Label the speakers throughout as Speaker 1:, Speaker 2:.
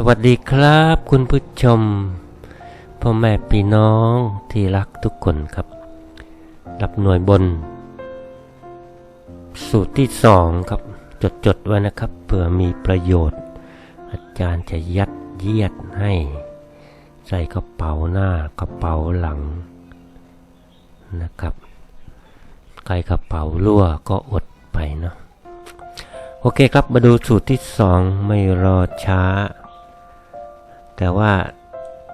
Speaker 1: สวัสดีครับ คุณผู้ชมพ่อแม่พี่น้องที่รักทุกคนครับ รับหน่วยบน สูตรที่สองครับ จดจดไว้นะครับเผื่อมีประโยชน์ อาจารย์จะยัดเยียดให้ ใส่กระเป๋าหน้ากระเป๋าหลังนะครับใครกระเป๋ารั่วก็อดไปเนาะโอเคครับมาดูสูตรที่สองไม่รอช้า แต่ว่า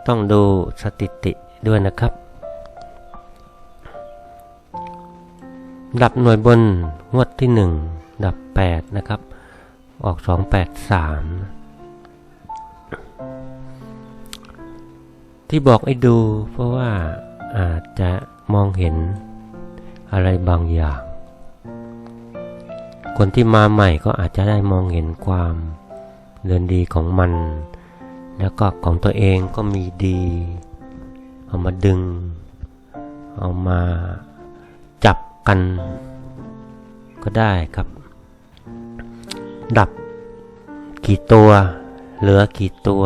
Speaker 1: ต้องดูสถิติด้วยนะครับดับหน่วยบนงวดที่หนึ่งดับ 8 นะครับ ออก 283 ที่บอกให้ดูเพราะว่าอาจจะมองเห็นอะไรบางอย่าง คนที่มาใหม่ก็อาจจะได้มองเห็นความเดินดีของมัน แล้วก็ของตัวเองก็มีดี เอามาดึง เอามาจับกันก็ได้ครับ ดับกี่ตัว เหลือกี่ตัว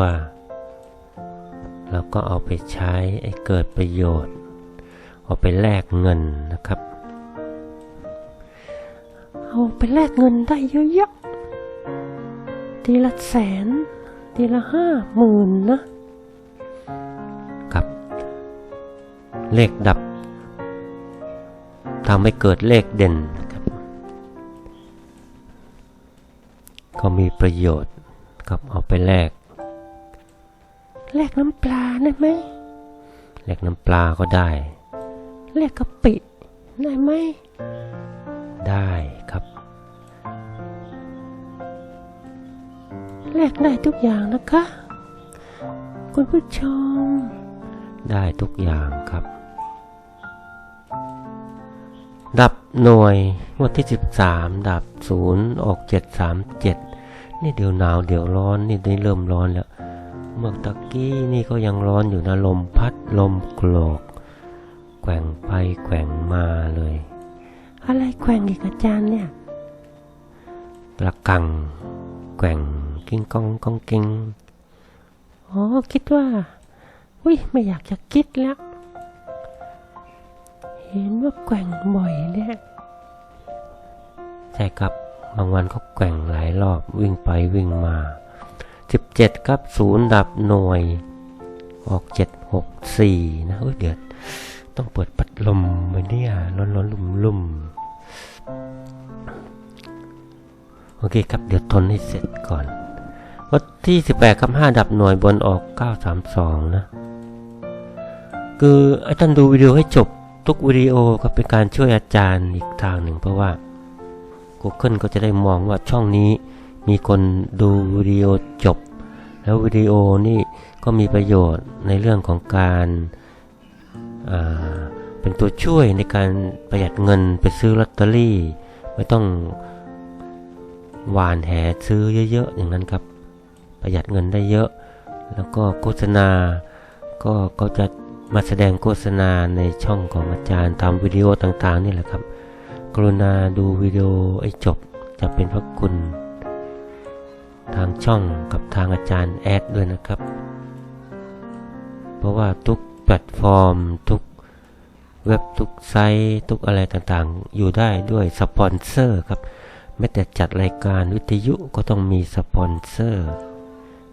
Speaker 1: แล้วก็เอาไปใช้ให้เกิดประโยชน์ เอาไปแลกเงินนะครับ เอาไปแลกเงินได้เยอะๆทีละแสน ทีละห้าหมื่นนะครับ เลขดับทำให้เกิดเลขเด่นนะครับ ก็มีประโยชน์ครับเอาไปแลกแลกน้ำปลาได้ไหมแลกน้ำปลาก็ได้แลกกะปิได้ไหมได้ครับ แลกได้ทุกอย่างนะคะ คุณผู้ชม ได้ทุกอย่างครับ ดับหน่วยงวดที่ 13 ดับ 0 ออก 737 นี่เดี๋ยวหนาวเดี๋ยวร้อนนี่ได้เริ่มร้อนแล้ว เมื่อตะกี้นี่ก็ยังร้อนอยู่นะลมพัดลมโกรก แกว่งไปแกว่งมาเลย อะไรแกว่งอีกอาจารย์เนี่ย ประกังแกว่ง กิงกองกองกิงอ๋อคิดว่า อุ้ยไม่อยากจะคิดแล้ว เห็นว่าแกว่งบ่อยเนี่ยใช่ครับบางวันก็แกว่งหลายรอบวิ่งไปวิ่งมา 17 ครับศูนย์ดับหน่วย ออก 764 นะเอ้ยเดี๋ยวต้องเปิดพัดลมไปเนี่ยร้อนร้อนลุ่มลุ่มโอเคครับ เดี๋ยวทนให้เสร็จก่อน วันที่18ครับ5ดับหน่วยบนออก932นะ คือไอ้ท่านดูวิดีโอให้จบทุกวิดีโอก็เป็นการช่วยอาจารย์อีกทางหนึ่งเพราะว่า Google ก็จะได้มองว่าช่องนี้มีคนดูวิดีโอจบ แล้ววิดีโอนี่ก็มีประโยชน์ในเรื่องของการาเป็นตัวช่วยในการประหยัดเงินไปซื้อลอตเตอรี่ ไม่ต้องหวานแหซื้อเยอะๆอย่างนั้นครับ ประหยัดเงินได้เยอะ แล้วก็โฆษณา ก็ก็จะมาแสดงโฆษณาในช่องของอาจารย์ตามวิดีโอต่างๆนี่แหละครับ กรุณาดูวิดีโอให้จบจะเป็นพระคุณ ทางช่องกับทางอาจารย์แอดด้วยนะครับ เพราะว่าทุกแพลตฟอร์ม ทุกเว็บทุกไซต์ทุกอะไรต่างๆ อยู่ได้ด้วยสปอนเซอร์ครับแม้แต่จัดรายการวิทยุก็ต้องมีสปอนเซอร์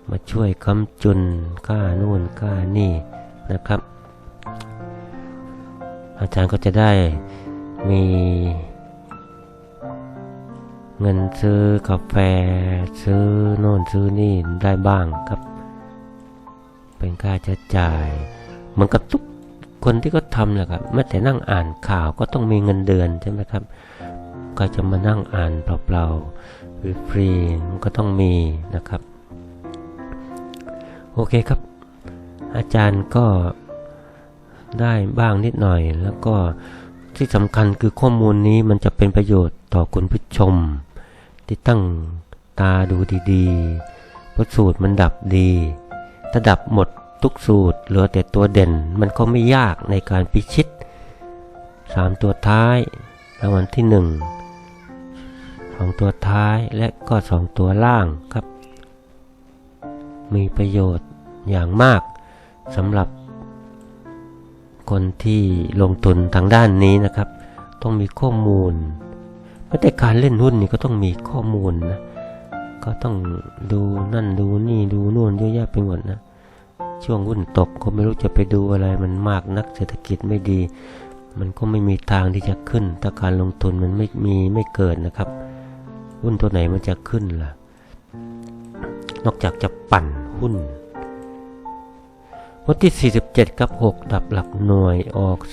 Speaker 1: มาช่วยค้ำจุนค่านู่นค่านี่นะครับ อาจารย์ก็จะได้มีเงินซื้อกาแฟซื้อโน่นซื้อนี่ได้บ้างครับ เป็นค่าใช้จ่าย เหมือนกับทุกคนที่เขาทำแหละครับแม้แต่นั่งอ่านข่าวก็ต้องมีเงินเดือนใช่ไหมครับ ก็จะมานั่งอ่านเปล่าๆฟรีๆมันก็ต้องมีนะครับ โอเคครับ อาจารย์ก็ได้บ้างนิดหน่อย แล้วก็ที่สำคัญคือข้อมูลนี้มันจะเป็นประโยชน์ต่อคุณผู้ชม ที่ตั้งตาดูดีๆเพราะสูตรมันดับดีถ้าดับหมดทุกสูตรเหลือแต่ตัวเด่น มันก็ไม่ยากในการพิชิตสามตัวท้ายรางวัลที่หนึ่งสองตัวท้ายและก็สองตัวล่างครับ มีประโยชน์อย่างมากสำหรับคนที่ลงทุนทางด้านนี้นะครับ ต้องมีข้อมูลแม้แต่การเล่นหุ้นนี่ก็ต้องมีข้อมูลนะก็ต้องดูนั่นดูนี่ดูนู่นเยอะแยะไปหมดนะช่วงหุ้นตกก็ไม่รู้จะไปดูอะไรมันมากนักเศรษฐกิจไม่ดี มันก็ไม่มีทางที่จะขึ้น ถ้าการลงทุนมันไม่มีไม่เกิดนะครับ หุ้นตัวไหนมันจะขึ้นล่ะ นอกจากจะปั่นหุ้น วันที่ 47 กับ 6 ดับหลักหน่วยออก 494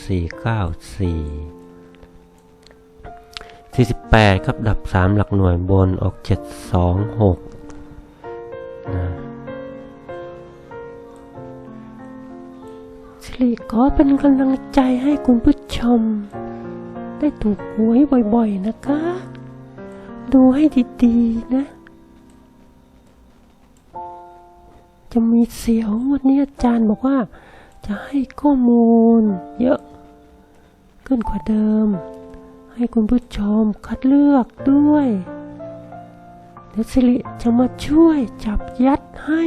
Speaker 1: 48 ครับ ดับ 3 หลักหน่วยบนออก 726นะ
Speaker 2: สิริขอเป็นกำลังใจให้คุณผู้ชม ได้ถูกหวยบ่อยๆนะคะ ดูให้ดีๆนะ จะมีเสียววันนี้อาจารย์บอกว่า จะให้ข้อมูล เยอะขึ้นกว่าเดิม ให้คุณผู้ชมคัดเลือกด้วยเดี๋ยวสิริจะมาช่วยจับยัดให้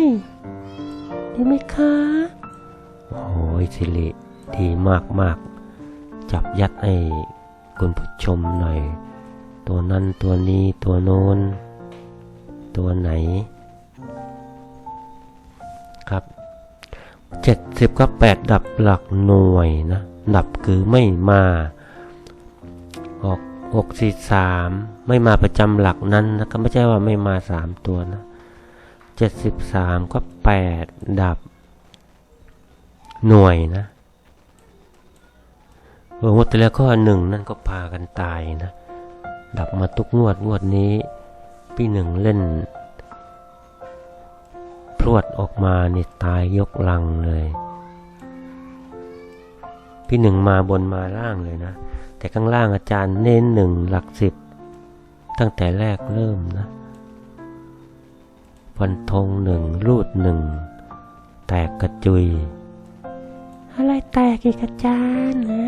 Speaker 2: ดีไหมคะ
Speaker 1: โอ้ยสิริดีมากมากจับยัดให้คุณผู้ชมหน่อย ตัวนั้นตัวนี้ตัวโน้น ตัวไหน 70กับ8ดับหลักหน่วยนะดับคือไม่มาออก6 4 3 ไม่มาประจำหลักนั้นนะก็ไม่ใช่ว่าไม่มา 3 ตัวนะ 73ก็8ดับ หน่วยนะโอ้วดแต่ละข้อหนึ่งนั่นก็พากันตายนะ ดับมาทุกงวดงวดนี้ปีหนึ่งเล่น พรวดออกมานี่ตายยกลังเลย พี่หนึ่งมาบนมาล่างเลยนะ แต่ข้างล่างอาจารย์เน้นหนึ่งหลักสิบ ตั้งแต่แรกเริ่มนะฟันธงหนึ่งรูดหนึ่ง แตกกระจุย
Speaker 2: อะไรแตกอีกอาจารย์นะ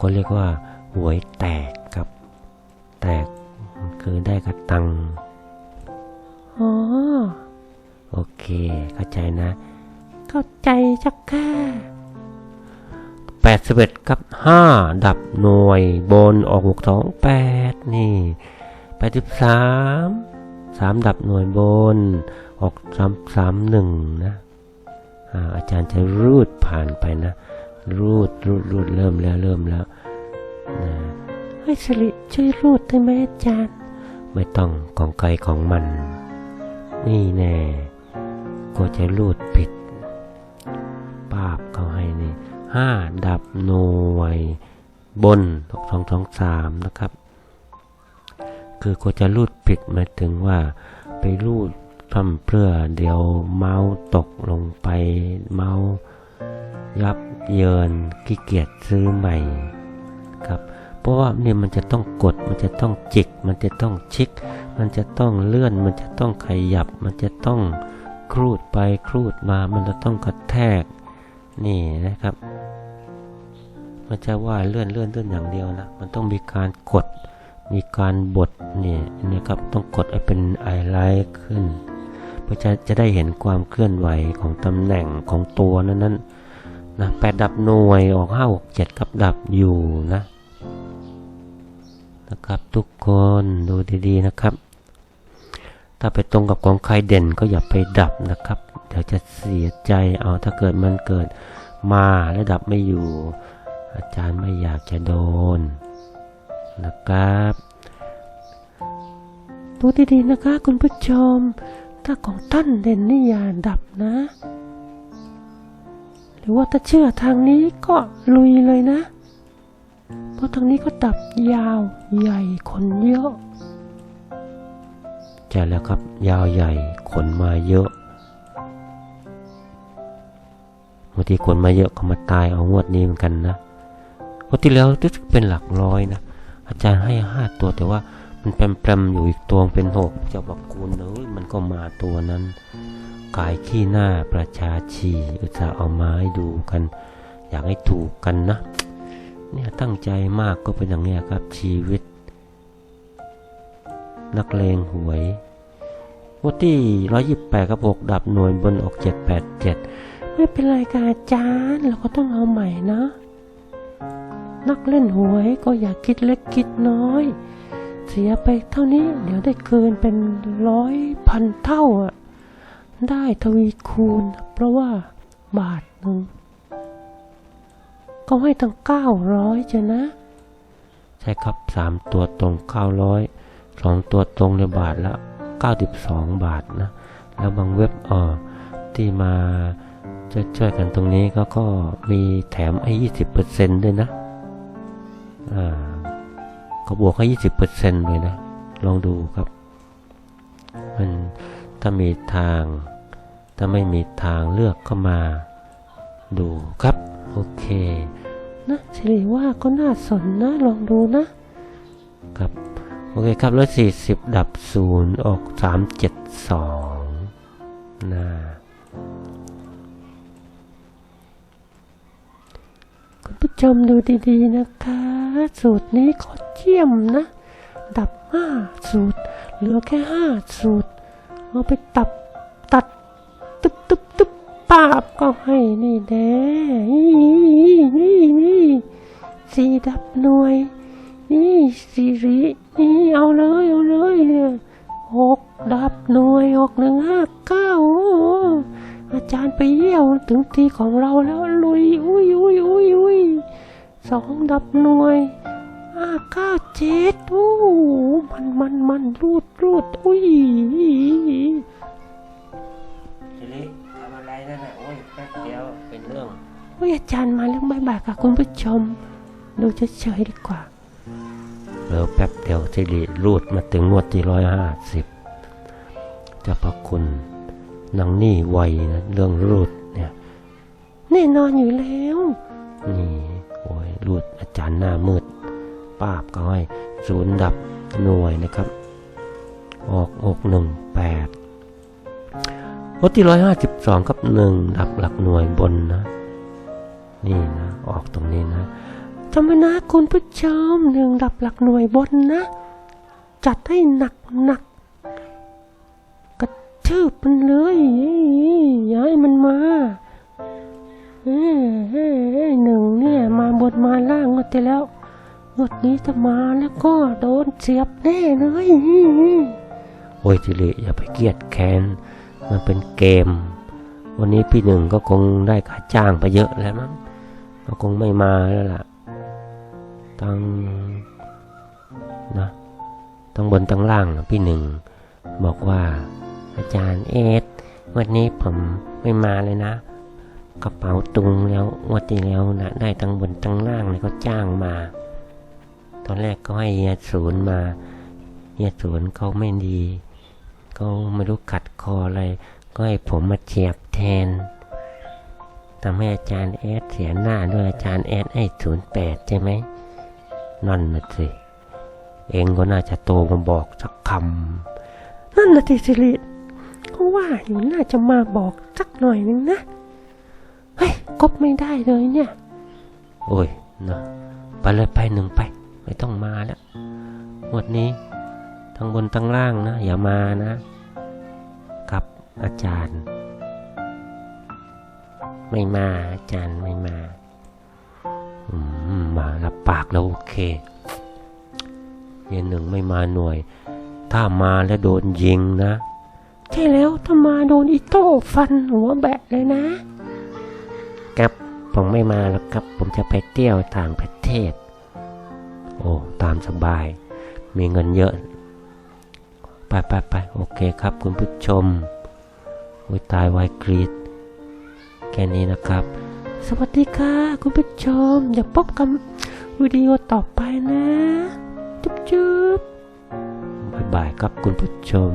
Speaker 1: ก็เรียกว่าหวยแตกครับ แตกคือได้กระตัง
Speaker 2: อ๋อ
Speaker 1: โอเค เข้าใจนะ
Speaker 2: เข้าใจจักค่ะ
Speaker 1: 81กับ5ดับหน่วยบนออก6 2 8นี่83 3ดับหน่วยบนออก3 3 1นะอ่าอาจารย์จะรูดผ่านไปนะ รูดรูดรูดเริ่มแล้วเริ่มแล้วนะ
Speaker 2: ให้สิริช่วยรูดได้ไหมอาจารย์
Speaker 1: ไม่ต้องของใครของมัน นี่แน่ ก็จะรูดผิดปาบเขาให้นี่ห้าดับหน่วยบนสองสองสองสามนะครับ คือก็จะรูดผิดหมายถึงว่าไปรูดพร่ำเพื่อเดี๋ยวเมาส์ตกลงไปเมาส์ยับเยินขี้เกียจซื้อใหม่ครับเพราะว่าเนี่ยมันจะต้องกดมันจะต้องจิก มันจะต้องชิก มันจะต้องเลื่อน มันจะต้องขยับ มันจะต้อง ครูดไปครูดมามันจะต้องกระแทก นี่นะครับ มันจะว่าเลื่อนเลื่อนเลื่อนอย่างเดียวนะ มันต้องมีการกด มีการบดนี่นะครับ ต้องกดให้เป็นไอไลท์ขึ้น เพื่อจะจะได้เห็นความเคลื่อนไหวของตำแหน่งของตัวนั้นนั้นนะแปดดับหน่วยออกห้าหกเจ็ดกับดับอยู่นะ นะครับทุกคนดูดีๆนะครับ ถ้าไปตรงกับของใครเด่นก็อย่าไปดับนะครับ เดี๋ยวจะเสียใจเอาถ้าเกิดมันเกิดมาแล้วดับไม่อยู่ อาจารย์ไม่อยากจะโดนนะครับ
Speaker 2: ดูดีๆนะคะ คุณผู้ชม ถ้าของท่านเด่นนี่อย่าดับนะ หรือว่าถ้าเชื่อทางนี้ก็ลุยเลยนะ เพราะทางนี้ก็ดับยาวใหญ่คนเยอะ
Speaker 1: ใช่แล้วครับ ยาวใหญ่ ขนมาเยอะบางทีขนมาเยอะก็มาตายเอางวดนี้เหมือนกันนะงวดที่แล้วรู้สึกเป็นหลักร้อยนะอาจารย์ให้ห้าตัวแต่ว่ามันแปรมๆอยู่อีกตัวเป็นหกเจ้าบักคูณเอ้ยมันก็มาตัวนั้น กายขี้หน้าประชาชีอุตส่าห์เอามาให้ดูกัน อยากให้ถูกกันนะ เนี่ยตั้งใจมากก็เป็นอย่างเนี้ยครับชีวิต นักเลงหวยงวดที่128ครับ6ดับหน่วยบนออก787
Speaker 2: ไม่เป็นไรค่ะอาจารย์เราก็ต้องเอาใหม่นะ นักเล่นหวยก็อย่าคิดเล็กคิดน้อย เสียไปเท่านี้เดี๋ยวได้คืนเป็นร้อยพันเท่าอะได้ทวีคูณ เพราะว่าบาทหนึ่งก็ให้ตั้งเก้าร้อยจ้ะนะ
Speaker 1: ใช่ครับ3ตัวตรงเก้าร้อย 900 2ตัวตรงในบาทละ 92 บาทนะ แล้วบางเว็บเออที่มาช่วยช่วยกันตรงนี้ก็ก็มีแถมให้ 20%ด้วยนะ อ่าเขาบวกให้ 20%เลยนะ ลองดูครับ มันถ้ามีทาง ถ้าไม่มีทางเลือกก็มาดูครับ โอเค
Speaker 2: นะสิริว่าก็น่าสนนะ ลองดูนะ
Speaker 1: ครับ โอเคครับร้อยสี่สิบดับศูนย์ออกสามเจ็ดสองนะ
Speaker 2: คุณผู้ชมดูดีๆนะคะ สูตรนี้ขอเยี่ยมนะ ดับห้าสูตร เหลือแค่ห้าสูตร เอาไปตับตัด ตึ๊บตึ๊บตึ๊บปาบก็ให้นี่แน่นี่นี่นี่สี่ดับหน่วย อุ้ยอาจารย์มาเรื่องบายบายค่ะคุณผู้ชม ดูเฉยๆดีกว่า
Speaker 1: เร็วแป๊บเดียวสิริรูดมาถึงงวดที่ร้อยห้าสิบจะพระคุณนางนี่ไวนะเรื่องรูดเนี่ย
Speaker 2: แน่นอนอยู่แล้ว
Speaker 1: นี่โอ้ยรูดอาจารย์หน้ามืดป้าบก็ให้ศูนย์ดับหน่วยนะครับ ออกอกหนึ่งแปดวัดที่ร้อยห้าสิบสองกับหนึ่งดับหลักหน่วยบนนะ นี่นะ ออกตรงนี้นะ
Speaker 2: จำไว้นะคุณผู้ชมหนึ่งดับหลักหน่วยบนนะ จัดให้หนักหนักกระทืบมันเลยย่าให้มันมาเอ้ยเอ้หนึ่งเนี่ยมาบนมาล่างก็จะแล้วงวดนี้จะมาแล้วก็โดนเสียบแน่เลย
Speaker 1: โอ้ยจิริอย่าไปเกลียดแค้นมันเป็นเกม วันนี้พี่หนึ่งก็คงได้ค่าจ้างไปเยอะแล้วมั้ง ก็คงไม่มาแล้วล่ะตั้งนะตั้งบนตั้งล่างนะพี่หนึ่งบอกว่า อาจารย์เอสวันนี้ผมไม่มาเลยนะ กระเป๋าตุงแล้ววันที่แล้วนะได้ตั้งบนตั้งล่างเลยก็จ้างมา ตอนแรกก็ให้เฮียศูนย์มาเฮียสวนเขาไม่ดีเขาไม่รู้ขัดคออะไรก็ให้ผมมาเฉียบแทน ทำให้อาจารย์แอดเสียหน้าด้วยอาจารย์แอดให้ศูนย์แปดใช่ไหมนั่นน่ะสิเองก็น่าจะโตมาบอกสักคำ
Speaker 2: นั่นนะทิสิริก็ว่าอยู่น่าจะมาบอกสักหน่อยนึงนะเฮ้ยกบไม่ได้เลยเนี่ย
Speaker 1: โอ้ยนะไปเลยไปหนึ่งไป ไม่ต้องมาแล้วงวดนี้ทั้งบนทั้งล่างนะ อย่ามานะ ครับอาจารย์ ไม่มาอาจารย์ไม่มาอืมมารับปากแล้วโอเคเย็นหนึ่งไม่มาหน่วย ถ้ามาแล้วโดนยิงนะ
Speaker 2: ใช่แล้วถ้ามาโดนอีโต้ฟันหัวแบะเลยนะ
Speaker 1: ครับผมไม่มาแล้วครับ ผมจะไปเที่ยวต่างประเทศ โอ้ตามสบาย มีเงินเยอะ ไปไปไปโอเคครับคุณผู้ชมอุ้ยตายวายกรีด แค่นี้นะครับ
Speaker 2: สวัสดีค่ะคุณผู้ชม อย่าพบกับวิดีโอต่อไปนะ จุ๊บจุ๊บ
Speaker 1: บ๊ายบายครับคุณผู้ชม